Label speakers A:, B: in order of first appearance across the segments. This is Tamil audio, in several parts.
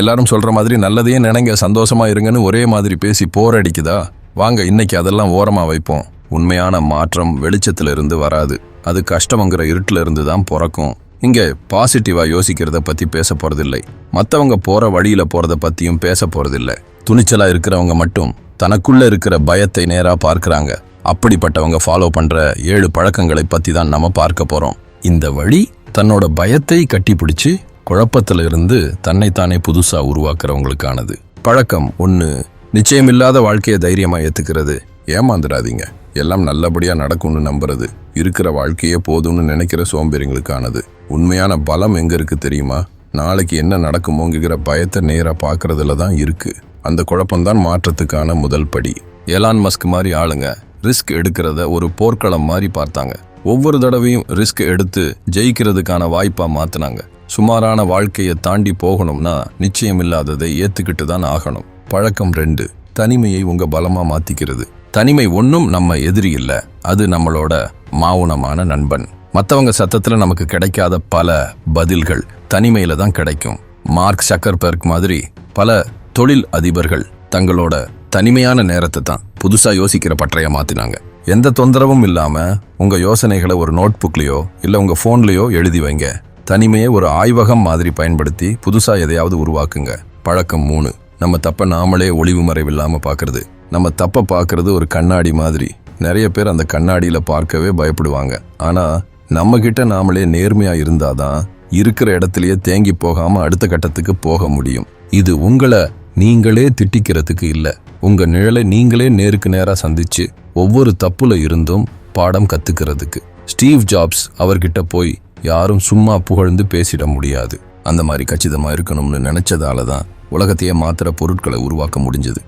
A: எல்லாரும் சொல்கிற மாதிரி நல்லதையே நினைங்க சந்தோஷமாக இருங்கன்னு ஒரே மாதிரி பேசி போரடிக்குதா வாங்க இன்னைக்கு அதெல்லாம் ஓரமாக வைப்போம். உண்மையான மாற்றம் வெளிச்சத்திலிருந்து வராது. அது கஷ்டமங்கிற இருட்டிலிருந்து தான் பிறக்கும். இங்கே பாசிட்டிவாக யோசிக்கிறத பற்றி பேச போகிறதில்லை மற்றவங்க போகிற வழியில் போகிறத பற்றியும் பேச போகிறதில்லை துணிச்சலாக இருக்கிறவங்க மட்டும் தனக்குள்ளே இருக்கிற பயத்தை நேராக பார்க்குறாங்க. அப்படிப்பட்டவங்க ஃபாலோ பண்ணுற ஏழு பழக்கங்களை பற்றி தான் நம்ம பார்க்க போகிறோம் இந்த வழி தன்னோட பயத்தை கட்டிப்பிடிச்சு குழப்பத்தில் இருந்து தன்னைத்தானே புதுசாக உருவாக்குறவங்களுக்கானது. பழக்கம் ஒன்று நிச்சயமில்லாத வாழ்க்கையை தைரியமாக ஏற்றுக்கிறது ஏமாந்துடாதீங்க எல்லாம் நல்லபடியாக நடக்கும்னு நம்புறது. இருக்கிற வாழ்க்கையே போதும்னு நினைக்கிற சோம்பேறிங்களுக்கானது. உண்மையான பலம் எங்கே இருக்குது தெரியுமா? நாளைக்கு என்ன நடக்குமோங்கிற பயத்தை நேராக பார்க்கறதுல தான் இருக்குது அந்த குழப்பம்தான் மாற்றத்துக்கான முதல் படி. எலான் மஸ்க் மாதிரி ஆளுங்க ரிஸ்க் எடுக்கிறத ஒரு போர்க்களம் மாதிரி பார்த்தாங்க. ஒவ்வொரு தடவையும் ரிஸ்க் எடுத்து ஜெயிக்கிறதுக்கான வாய்ப்பாக மாற்றினாங்க சுமாரான வாழ்க்கையை தாண்டி போகணும்னா நிச்சயம் இல்லாததை ஏத்துக்கிட்டு தான் ஆகணும். பழக்கம் ரெண்டு தனிமையை உங்க பலமா மாத்திக்கிறது. தனிமை ஒன்றும் நம்ம எதிரி இல்லை அது நம்மளோட மாவுனமான நண்பன். மற்றவங்க சத்தத்தில் நமக்கு கிடைக்காத பல பதில்கள் தனிமையில தான் கிடைக்கும். மார்க் சக்கர்பர்க் மாதிரி பல தொழில் அதிபர்கள் தங்களோட தனிமையான நேரத்தை தான் புதுசாக யோசிக்கிற பற்றைய மாத்தினாங்க. எந்த தொந்தரவும் இல்லாமல் உங்க யோசனைகளை ஒரு நோட் இல்லை இல்ல உங்க ஃபோன்லேயோ எழுதி வைங்க. தனிமையை ஒரு ஆய்வகம் மாதிரி பயன்படுத்தி புதுசாக எதையாவது உருவாக்குங்க. பழக்கம் மூணு. நம்ம தப்பை நாமளே ஒளிவு மறைவில்லாமல் பார்க்கறது நம்ம தப்பை பார்க்கறது ஒரு கண்ணாடி மாதிரி. நிறைய பேர் அந்த கண்ணாடியில் பார்க்கவே பயப்படுவாங்க. ஆனால் நம்மக்கிட்ட நாமளே நேர்மையாக இருந்தால் தான் இருக்கிற இடத்துலையே தேங்கி போகாமல் அடுத்த கட்டத்துக்கு போக முடியும். இது உங்களை நீங்களே திட்டிக்கிறதுக்கு இல்லை. உங்கள் நிழலை நீங்களே நேருக்கு நேராக சந்தித்து ஒவ்வொரு தப்புல இருந்தும் பாடம் கற்றுக்கிறதுக்கு ஸ்டீவ் ஜாப்ஸ் அவர்கிட்ட போய் யாரும் சும்மா புகழ்ந்து பேசிட முடியாது. அந்த மாதிரி கச்சிதமாக இருக்கணும்னு நினைச்சதால தான் உலகத்தையே மாத்திர பொருட்களை உருவாக்க முடிஞ்சது.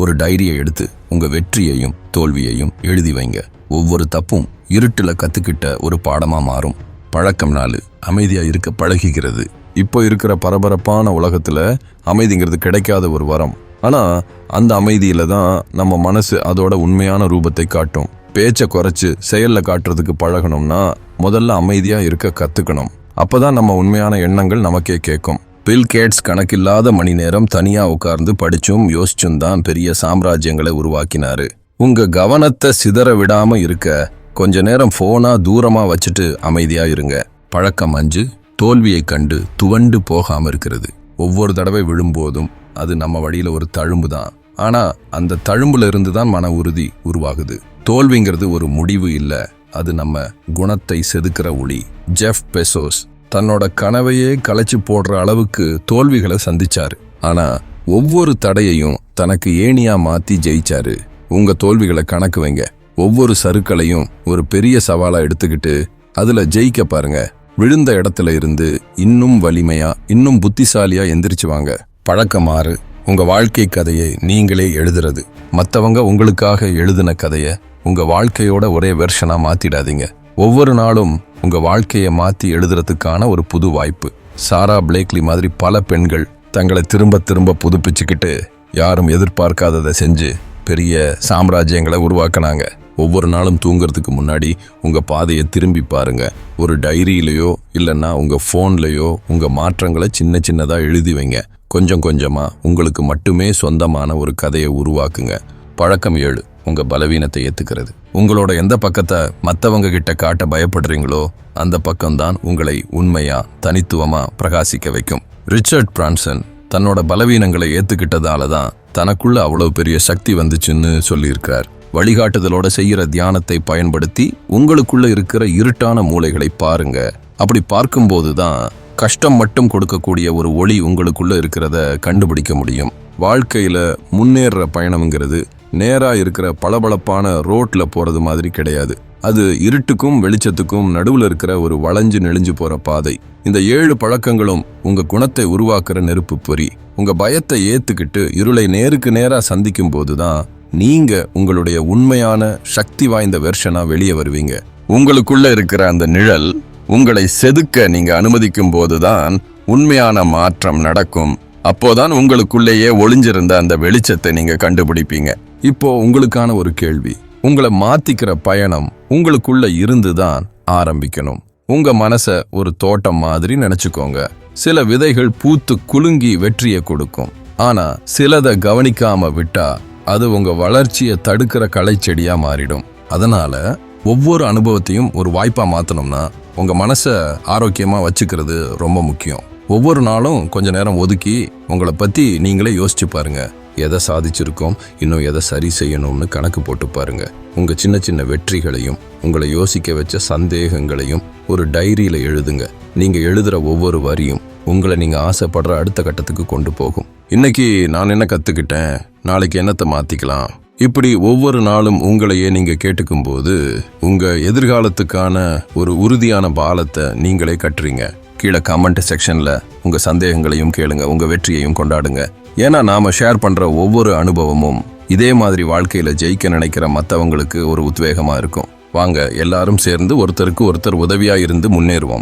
A: ஒரு டைரியை எடுத்து உங்கள் வெற்றியையும் தோல்வியையும் எழுதி வைங்க. ஒவ்வொரு தப்பும் இருட்டில் கற்றுக்கிட்ட ஒரு பாடமாக மாறும். பழக்கம் நாள் அமைதியாக இருக்க பழகிக்கிறது இப்போ இருக்கிற பரபரப்பான உலகத்தில் அமைதிங்கிறது கிடைக்காத ஒரு வரம். ஆனால் அந்த அமைதியில் தான் நம்ம மனசு அதோட உண்மையான ரூபத்தை காட்டும். பேச்சை குறைச்சி செயலில் காட்டுறதுக்கு பழகணும்னா முதல்ல அமைதியா இருக்க கத்துக்கணும். அப்பதான் நம்ம உண்மையான எண்ணங்கள் நமக்கே கேட்கும். பில் கேட்ஸ் கணக்கில்லாத மணி நேரம் தனியா உட்கார்ந்து படிச்சும் யோசிச்சும் தான் பெரிய சாம்ராஜ்யங்களை உருவாக்கினாரு. உங்க கவனத்தை சிதற விடாம இருக்க கொஞ்ச நேரம் போனா தூரமா வச்சுட்டு அமைதியா இருங்க. பழக்கம் அஞ்சு தோல்வியை கண்டு துவண்டு போகாம இருக்கிறது. ஒவ்வொரு தடவை விழும்போதும் அது நம்ம வழியில ஒரு தழும்பு தான். ஆனா அந்த தழும்புல இருந்து தான் மன உறுதி உருவாகுது. தோல்விங்கிறது ஒரு முடிவு இல்லை. அது நம்ம குணத்தை செதுக்கிற ஒளி. ஜெஃப் பெசோஸ் தன்னோட கனவையே களைச்சு போடுற அளவுக்கு தோல்விகளை சந்திச்சாரு. ஆனா ஒவ்வொரு தடையையும் தனக்கு ஏணியா மாத்தி ஜெயிச்சாரு. உங்க தோல்விகளை கணக்கு வைங்க. ஒவ்வொரு சருக்களையும் ஒரு பெரிய சவாலா எடுத்துக்கிட்டு அதுல ஜெயிக்க பாருங்க. விழுந்த இடத்துல இருந்து இன்னும் வலிமையா இன்னும் புத்திசாலியா எந்திரிச்சு வாங்க. பழக்கமாறு. உங்கள் வாழ்க்கை கதையை நீங்களே எழுதுறது. மற்றவங்க உங்களுக்காக எழுதின கதையை உங்கள் வாழ்க்கையோட ஒரே வெர்ஷனாக மாற்றிடாதீங்க ஒவ்வொரு நாளும் உங்கள் வாழ்க்கையை மாற்றி எழுதுறதுக்கான ஒரு புது வாய்ப்பு. சாரா பிளேக்லி மாதிரி பல பெண்கள் தங்களை திரும்ப திரும்ப புதுப்பிச்சுக்கிட்டு யாரும் எதிர்பார்க்காததை செஞ்சு பெரிய சாம்ராஜ்யங்களை உருவாக்குனாங்க. ஒவ்வொரு நாளும் தூங்குறதுக்கு முன்னாடி உங்கள் பாதையை திரும்பி பாருங்கள் ஒரு டைரியிலையோ இல்லைன்னா உங்கள் ஃபோன்லேயோ உங்கள் மாற்றங்களை சின்ன சின்னதாக எழுதி வைங்க. கொஞ்சம் கொஞ்சமாக உங்களுக்கு மட்டுமே சொந்தமான ஒரு கதையை உருவாக்குங்க. பழக்கம் ஏழு உங்கள் பலவீனத்தை ஏற்றுக்கிறது உங்களோட எந்த பக்கத்தை மற்றவங்க கிட்ட காட்ட பயப்படுறீங்களோ அந்த பக்கம்தான் உங்களை உண்மையாக தனித்துவமாக பிரகாசிக்க வைக்கும். ரிச்சர்ட் பிரான்சன் தன்னோட பலவீனங்களை ஏற்றுக்கிட்டதால தான் தனக்குள்ள அவ்வளோ பெரிய சக்தி வந்துச்சுன்னு சொல்லியிருக்கார் வழிகாட்டுதலோட செய்கிற தியானத்தை பயன்படுத்தி உங்களுக்குள்ள இருக்கிற இருட்டான மூளைகளை பாருங்க. அப்படி பார்க்கும்போது தான் கஷ்டம் மட்டும் கொடுக்கக்கூடிய ஒரு ஒளி உங்களுக்குள்ள இருக்கிறத கண்டுபிடிக்க முடியும். வாழ்க்கையில முன்னேற பயணம்ங்கிறது நேரா இருக்கிற பளபளப்பான ரோட்ல போறது மாதிரி கிடையாது. அது இருட்டுக்கும் வெளிச்சத்துக்கும் நடுவில் இருக்கிற ஒரு வளைஞ்சு நெளிஞ்சு போற பாதை. இந்த ஏழு பழக்கங்களும் உங்க குணத்தை உருவாக்குற நெருப்பு பொறி. உங்க பயத்தை ஏத்துக்கிட்டு இருளை நேருக்கு நேரா சந்திக்கும் போதுதான் நீங்க உங்களுடைய உண்மையான சக்தி வாய்ந்த வெர்ஷனா வெளியே வருவீங்க. உங்களுக்குள்ள இருக்கிற அந்த நிழல் உங்களை செதுக்க நீங்க அனுமதிக்கும் போதுதான் உண்மையான மாற்றம் நடக்கும். அப்போதான் உங்களுக்குள்ளேயே ஒளிஞ்சிருந்த அந்த வெளிச்சத்தை நீங்க கண்டுபிடிப்பீங்க. இப்போ உங்களுக்கான ஒரு கேள்வி. உங்களை மாத்திக்கிற பயணம் உங்களுக்குள்ள இருந்துதான் ஆரம்பிக்கணும். உங்க மனச ஒரு தோட்டம் மாதிரி நினைச்சுக்கோங்க. சில விதைகள் பூத்து குலுங்கி வெற்றியை கொடுக்கும். ஆனா சிலதை கவனிக்காம விட்டா அது உங்கள் வளர்ச்சியை தடுக்கிற களைச்செடியா மாறிடும். அதனால் ஒவ்வொரு அனுபவத்தையும் ஒரு வாய்ப்பாக மாற்றணும்னா உங்கள் மனசை ஆரோக்கியமாக வச்சுக்கிறது ரொம்ப முக்கியம். ஒவ்வொரு நாளும் கொஞ்ச நேரம் ஒதுக்கி உங்களை பற்றி நீங்களே யோசிச்சு பாருங்க. எதை சாதிச்சிருக்கோம் இன்னும் எதை சரி செய்யணும்னு கணக்கு போட்டு பாருங்க. உங்கள் சின்ன சின்ன வெற்றிகளையும் உங்களை யோசிக்க வச்ச சந்தேகங்களையும் ஒரு டைரியில் எழுதுங்க. நீங்கள் எழுதுகிற ஒவ்வொரு வரியும் உங்களை நீங்கள் ஆசைப்படுற அடுத்த கட்டத்துக்கு கொண்டு போகும். இன்னைக்கு நான் என்ன கத்துக்கிட்டேன்? நாளைக்கு என்னத்தை மாத்திக்கலாம்? இப்படி ஒவ்வொரு நாளும் உங்களையே நீங்க கேட்டுக்கும் போது உங்க எதிர்காலத்துக்கான ஒரு உறுதியான பாலத்தை நீங்களே கட்டுறீங்க. கீழே கமெண்ட் செக்ஷன்ல உங்க சந்தேகங்களையும் கேளுங்க உங்க வெற்றியையும் கொண்டாடுங்க. ஏன்னா நாம ஷேர் பண்ற ஒவ்வொரு அனுபவமும் இதே மாதிரி வாழ்க்கையில ஜெயிக்க நினைக்கிற மற்றவங்களுக்கு ஒரு உத்வேகமா இருக்கும். வாங்க எல்லாரும் சேர்ந்து ஒருத்தருக்கு ஒருத்தர் உதவியா இருந்து முன்னேறுவோம்.